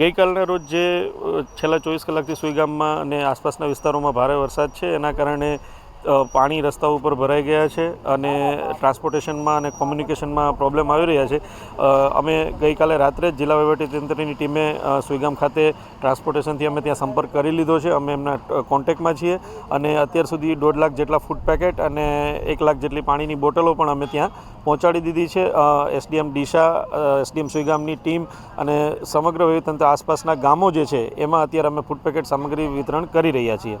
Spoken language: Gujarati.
ગઈકાલના રોજ જે છેલ્લા ચોવીસ કલાકથી સુઈગામમાં અને આસપાસના વિસ્તારોમાં ભારે વરસાદ છે, એના કારણે પાણી રસ્તા ઉપર ભરાઈ ગયા છે અને ટ્રાન્સપોર્ટેશનમાં અને કોમ્યુનિકેશનમાં પ્રોબ્લેમ આવી રહ્યા છે. અમે ગઈકાલે રાત્રે જ જિલ્લા વહીવટીતંત્રની ટીમે સુઈગામ ખાતે ટ્રાન્સપોર્ટેશનથી અમે ત્યાં સંપર્ક કરી લીધો છે. અમે એમના કોન્ટેક્ટમાં છીએ અને અત્યાર સુધી દોઢ લાખ જેટલા ફૂડ પેકેટ અને એક લાખ જેટલી પાણીની બોટલો પણ અમે ત્યાં પહોંચાડી દીધી છે. એસડીએમ ડીશા એસડીએમ સુઈગામની ટીમ અને સમગ્ર વહીવટીતંત્ર આસપાસના ગામો જે છે, એમાં અત્યારે અમે ફૂડ પેકેટ સામગ્રી વિતરણ કરી રહ્યા છીએ.